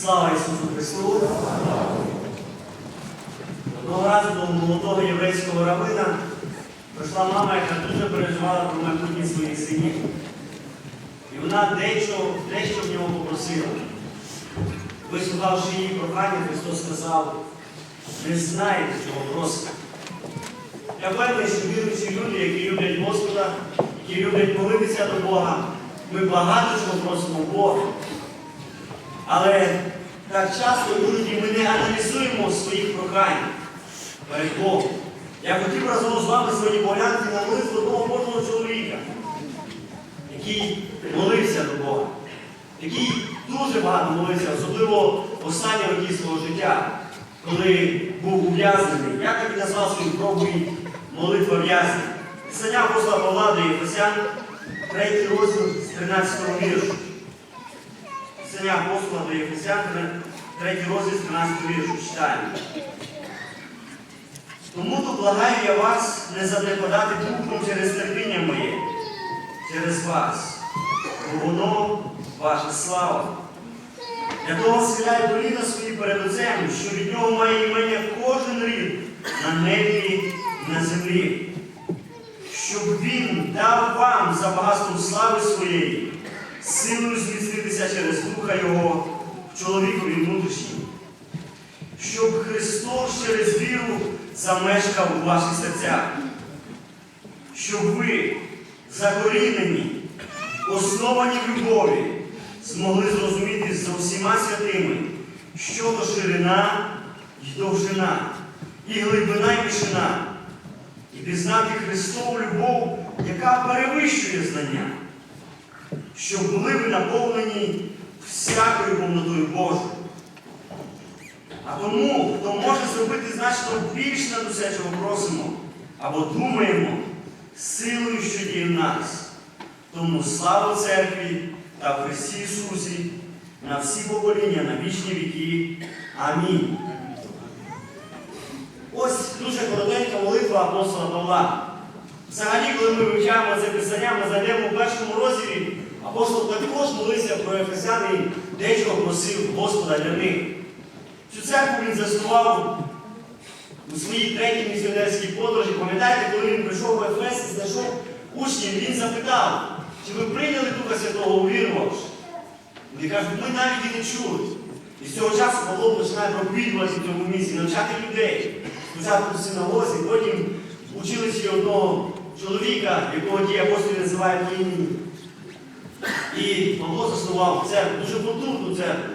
Слава Ісусу Христу! Одного разу до молодого єврейського равина прийшла мама, яка дуже переживала про майбутнє своїх синів. І вона дещо, дещо в нього попросила. Вислухавши її прохання, Христос сказав, не знаєте, чого просите. Я певний, що віруючі люди, які люблять Господа, які люблять молитися до Бога, ми багато чого просимо Бога. Але так часто іноді ми не аналізуємо своїх прохань перед Богом. Я хотів разом з вами сьогодні поглянути на молитву одного Божого чоловіка, який молився до Бога, який дуже багато молився, особливо в останні роки свого життя, коли був ув'язнений. Я так і назвав свою пробою молитва в'язня. Писання апостола Павла до Єфесян, третій розділ з 13 віршу. Писання апостола до Єфесян, третій розділ з 13 віршу читаємо. Тому то благаю я вас не занепадати духом через терпіння моє, через вас, бо воно ваша слава. Для того схиляю коліна свої перед Отцем, що від нього має імення кожен рід на небі і на землі, щоб він дав вам за багатством слави своєї, силою зміцнитися через Духа Його в чоловікові внутрішньому, щоб Христос через віру замешкав у ваших серцях, щоб ви, закорінені, основані в любові, змогли зрозуміти за усіма святими, що то ширина і довжина, і глибина і вишина, і пізнати Христову любов, яка перевищує знання, щоб були ви наповнені всякою повнотою Божою. А тому, хто може зробити значно більше над усе, чого просимо, або думаємо, силою, що діє в нас. Тому слава церкві та в Христі Ісусі на всі покоління, на вічні віки. Амінь. Ось дуже коротенька молитва апостола Павла. Взагалі, коли ми вивчаємо це писання, ми знайдемо у першому розділі, апостол також молився про Ефесян і дечого просив Господа для них. Цю церкву він заснував у своїй третій місіонерській подорожі. Пам'ятаєте, коли він прийшов в Ефес і знайшов учнів, він запитав, чи ви прийняли Духа Святого увірувавши? Вони кажуть, ми навіть і не чули. І з цього часу Павло починає проповідувати в цьому місці, навчати людей. Спочатку в синагозі, потім училищі одного чоловіка, якого ті апостолі називають по імені. І Павло заснував церкву, дуже потужну церкву.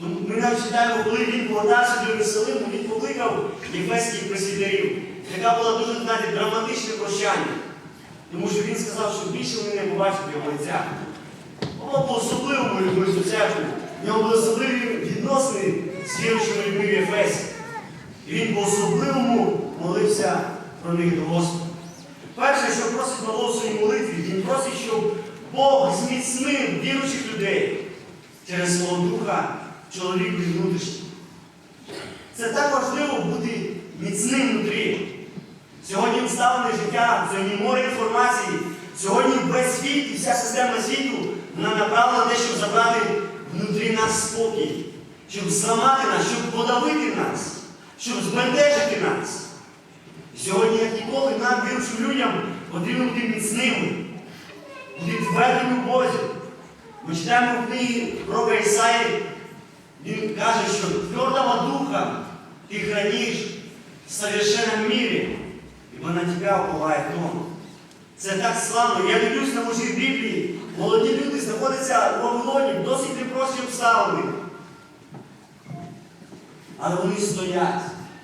Тому Ми навіть читаємо, коли він повертався до Єрусалиму, він покликав єфеських пресвітерів, яка була дуже, знаєте, драматичне прощання. Тому що він сказав, що більше вони не побачать його лиця. Павло по-особливому любив цю церкву. В нього були особливі відносини з віруючими людьми в Єфесі. І він по-особливому молився про них до Господа. Перше, що просить Павло в своїй молитві, він просить, щоб Бог зміцнив віруючих людей через свого духа чоловікові внутрішній. Це так важливо бути міцним внутрі. Сьогодні обставини життя, сьогодні море інформації, сьогодні весь світ і вся система світу вона направлена на те, щоб забрати внутрі нас спокій, щоб зламати нас, щоб подавити нас, щоб збентежити нас. І сьогодні, як ніколи, нам, віруючим людям, потрібно бути міцними, твердими Бозі. Ми читаємо в книгі пророка Ісаї, він каже, що твердого духа ти храниш в совершенном мірі, ибо на тебя уповает он. Це так славно. Я дивлюсь на мужі Біблії. Молоді люди знаходяться у Вавилоні в досить непрості обставини. Але вони стоять.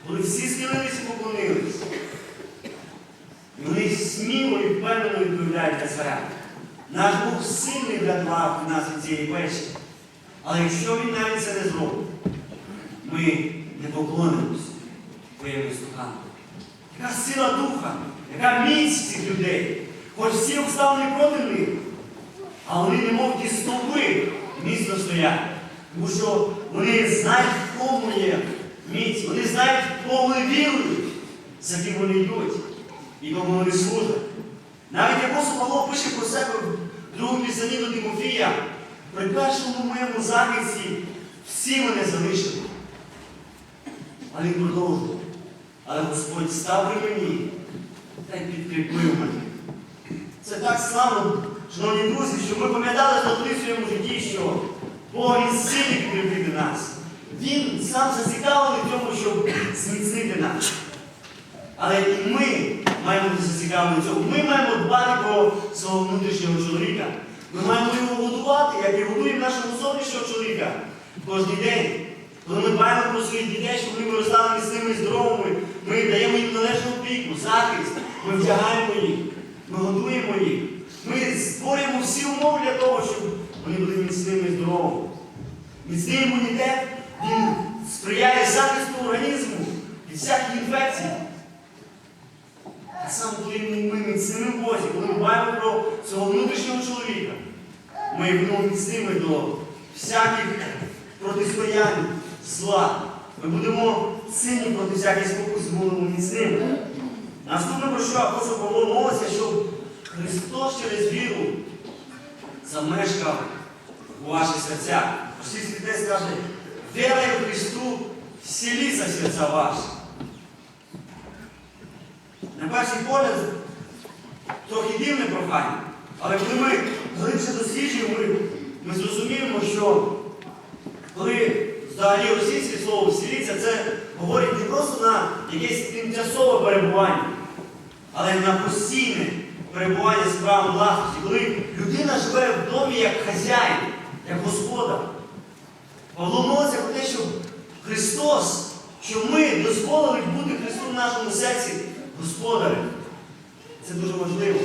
Вони всі схилилися і поклонились. І вони сміло і впевнено відповідають на царя. Наш Бог сильний врятував нас від цієї печі. Але якщо він навіть це не зробить, ми не поклонимося твоєму слухану. Яка сила духа, яка міць цих людей. Хоч всі обставини проти них, а вони немов ті стовпи міцно стоять. Тому що вони знають, в кому є міць, вони знають, в кому вірують, за ким вони йдуть і кому вони служать. Навіть апостол Павло пише про себе в другому писанні до Тимофія, при першому моєму захисті всі мене залишили. А він продовжував. Але Господь став при мені та й підкріпив мене. Це так славно, шановні друзі, що ми пам'ятали завжди в своєму житті, що Бог він сильний підкріпити нас. Він сам зацікавлений в тому, щоб зміцнити нас. Але і ми маємо бути зацікавлені в цьому. Ми маємо дбати про свого внутрішнього чоловіка. Ми маємо його годувати, як і годуємо нашого зовнішнього чоловіка кожен день. Коли ми дбаємо про своїх дітей, щоб вони виростали міцними і здоровими, ми даємо їм належну опіку, захист, ми вдягаємо їх, ми годуємо їх. Ми створюємо всі умови для того, щоб вони були міцними і здоровими. Міцний імунітет він сприяє захисту організму від всяких інфекцій. А саме коли ми міцними в Бозі, коли ми дбаємо про свого внутрішнього чоловіка, ми будемо міцними до всяких протистоянь зла. Ми будемо сильні проти всяких спокус, будемо міцними. Наступне про що апостол Павло молиться, щоб Христос через віру замешкав у ваших серцях. Всі святе скаже, верою Христу вселіться в серця ваші. На перший погляд, трохи дивне прохання, але коли ми глибше досліджуємо, ми, ми зрозуміємо, що коли взагалі російське слово «вселіться», це говорить не просто на якесь тимчасове перебування, але на постійне перебування з правом власності, коли людина живе в домі як хазяїн, як господар. Павло молиться про те, щоб Христос, що ми дозволили бути Христу в нашому серці господарем. Це дуже важливо.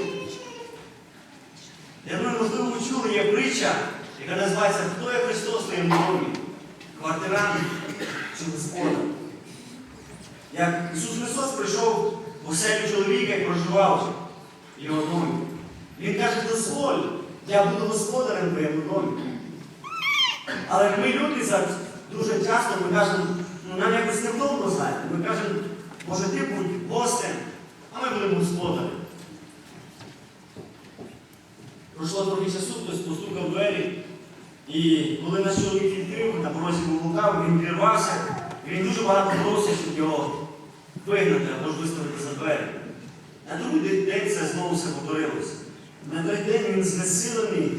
Я думаю, можливо, ви чули, є притча, яка називається Хто є Христос в твоєму домі? Квартирант чи господар? Як Ісус Христос прийшов в оселю чоловіка і проживав в його домі. Він каже, дозволь, я буду господарем в твоєму домі. Але ми люди зараз дуже часто ми кажемо, ну нам якось невдобно знаєте. Ми кажемо, може ти будь гостем, а ми будемо господарем. Пройшло трохи часу, хтось постукав двері, і коли наш чоловік відкрив, на порозі був лукав, він вірвався, і він дуже багато боровся, щоб його вигнати або ж виставити за двері. На другий день це знову все повторилося. На той день він знесилений,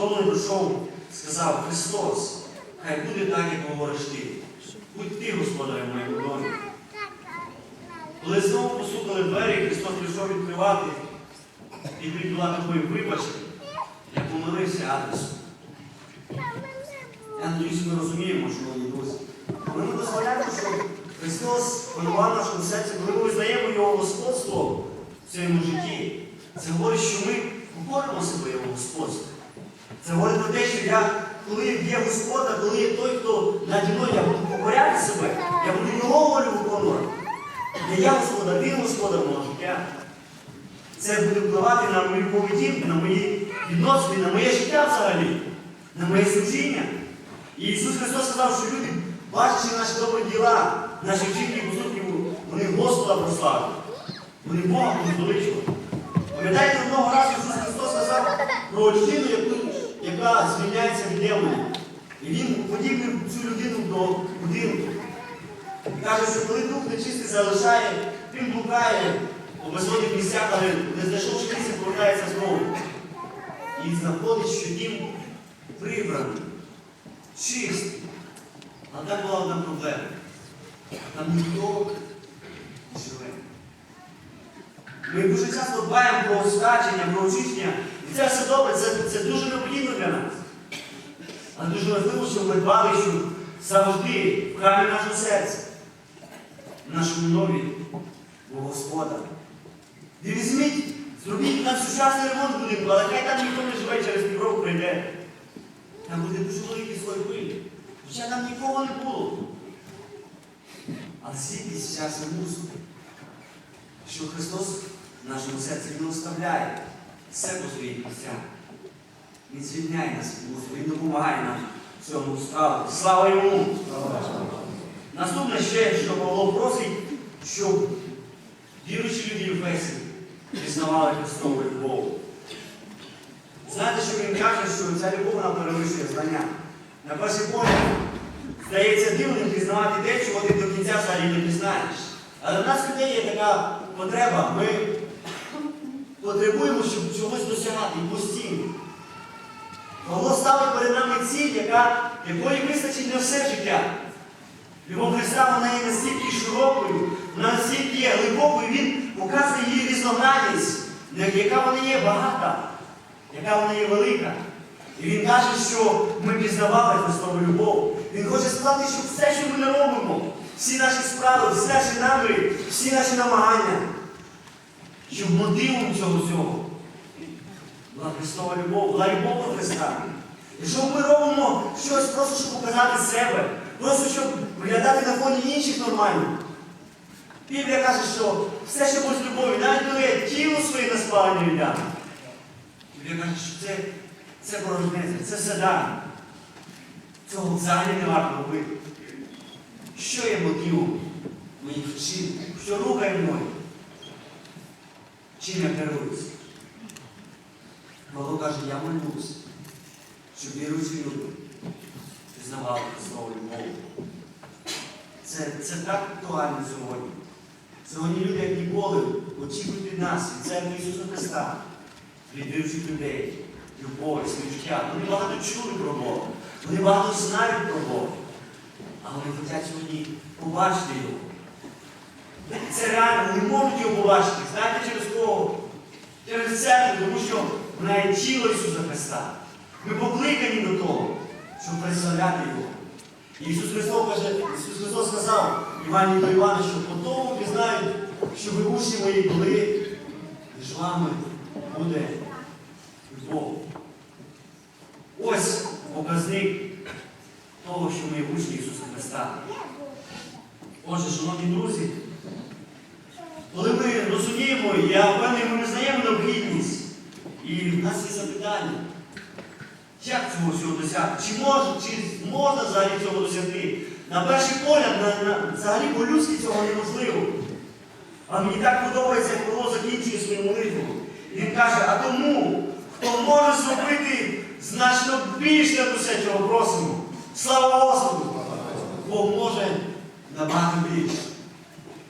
не прийшов, сказав Христос, хай буде так, як говориш ти. Будь ти, господарем моєму домі. Коли знову постукали двері, Христос прийшов відкривати і прибула такою вибачте, я помилився адресом. Я надіюсь, ми розуміємо, шановні друзі. Коли ми дозволяємо, що Христос панував в нашому серці, коли ми визнаємо Його господство в своєму житті, це говорить, що ми покоримо себе Його господство. Це говорить про те, що я, коли є Господа, коли є той, хто наді мною, я буду покоряти себе, я буду його волю виконувати. Не я Господа, він Господа мого життя. Це буде впливати на мою поведінку, на мої відносини, на моє життя взагалі, на моє служіння. І Ісус Христос сказав, що люди, бачачи наші добрі діла, наші вчинки і поступки, вони Господа прославили. Вони Бога возвеличували. Пам'ятаєте, одного разу Ісус Христос сказав про людину, яка звільняється від демонів. І Він подібний цю людину до будинку. І каже, що коли дух нечистий залишає, він блукає у безводних місцях, але не знайшовши місця, повертається знову. І знаходить, що дім прибраний, чистий. Але там була одна проблема. Там ніхто не живе. Ми дуже часто дбаємо про скачення, про очищення. І це все добре, це, це дуже необхідно для нас. Але дуже важливо, щоб ми дбали, що завжди в храмі нашого серця, в нашому домі, був Господа. І візьміть, зробіть нам сучасний ремонт будинку, але хай там ніхто не живе через півроку прийде. Там буде дуже великий слой пилі. Хоча там нікого не було. Світлість вся це мусить що Христос в нашому серці Він оставляє все по своїх місцях. Він звільняє нас від мусу, Він допомагає нам в цьому справу. Слава йому! Наступне ще, що Павло просить, щоб віруючі люди в Ефесі пізнавали Христову любов. Знаєте, що він каже, що ця любов вона перевищує знання. На перший погляд, Здається дивним пізнавати те, чого ти до кінця взагалі не пізнаєш. Але в нас людей є така потреба. Ми потребуємо, щоб чогось досягати постійно. Павло ставить перед нами ціль, яка, якої вистачить на все життя. Любов Христа вона є настільки широкою, вона настільки є глибокою, він показує її різногранність, яка вона є багата, яка вона є велика. І він каже, що ми пізнавали Христову любов. Він хоче сказати, що все, що ми не робимо, всі наші справи, всі наші наміри, всі наші намагання, щоб мотивом цього всього була Христова любов, була любов до Христа. Якщо ми робимо щось просто, щоб показати себе, просто щоб виглядати на фоні інших нормально. Біблія каже, що все, що без любові, навіть я тіло своє на спаленні віддам. Біблія каже, що це, це порожнеться, це все даром. Цього взагалі не варто робити. Що є мотивом моїх вчинків? Що рухає мною? Чим я керуюся? Павло каже, я молюсь, щоб віруючі люди пізнавали Христову любов. Це, це так актуально сьогодні. Сьогодні люди, як ніколи, очікують від нас, від церкви Ісуса Христа, від людей, любові, життя. Вони багато чули про Бога, вони багато знають про Бога. Але вони хочуть сьогодні побачити його. Це реально, вони можуть його побачити. Знаєте через кого? Через церкву, тому що вона є тіло Ісуса Христа. Ми покликані до того, щоб представляти Його. Ісус Христос каже, Ісус Христос сказав Івані до Івана, що по тому пізнають, що ви учні мої були, з вами буде любов. Ось показник того, що ми учні Ісуса Христа. Отже, шановні друзі, коли ми розуміємо, я впевнений, ми визнаємо необхідність, і в нас є запитання, як цього всього досягти? Чи можна, чи можна взагалі цього досягти? На перший погляд, на, на, взагалі по-людськи цього неможливо. А мені так подобається, як Павло закінчує свою молитву. Він каже, а тому, хто може зробити значно більше усе, чого просимо. Слава Господу! Бог може набагато більше.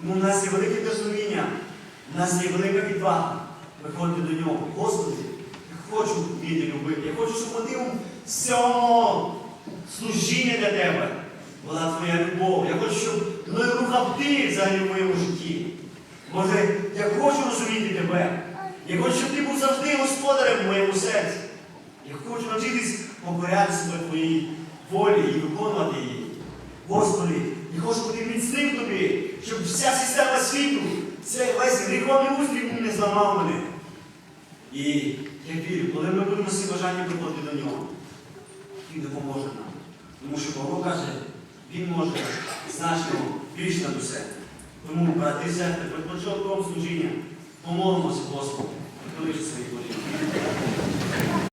Ну, у нас є велике дозуміння, у нас є велика відвага приходити до нього. Господи, хочу вміти любити. Я хочу, щоб мотивом всього служіння для тебе була твоя любов. Я хочу, щоб мною рухав ти взагалі в моєму житті. Боже, я хочу розуміти тебе. Я хочу, щоб ти був завжди господарем в моєму серці. Я хочу навчитись покоряти себе твоїй волі і виконувати її. Господи, я хочу бути міцним тобі, щоб вся система світу, цей весь гріховний устрій не зламав мене. І я вірю, коли ми будемо всі бажання приходити до нього, він допоможе нам. Тому що Бог каже, він може значно більше над усе. Тому, брати і сестри, перед початком служіння помолимося Господу, коли свої коліна.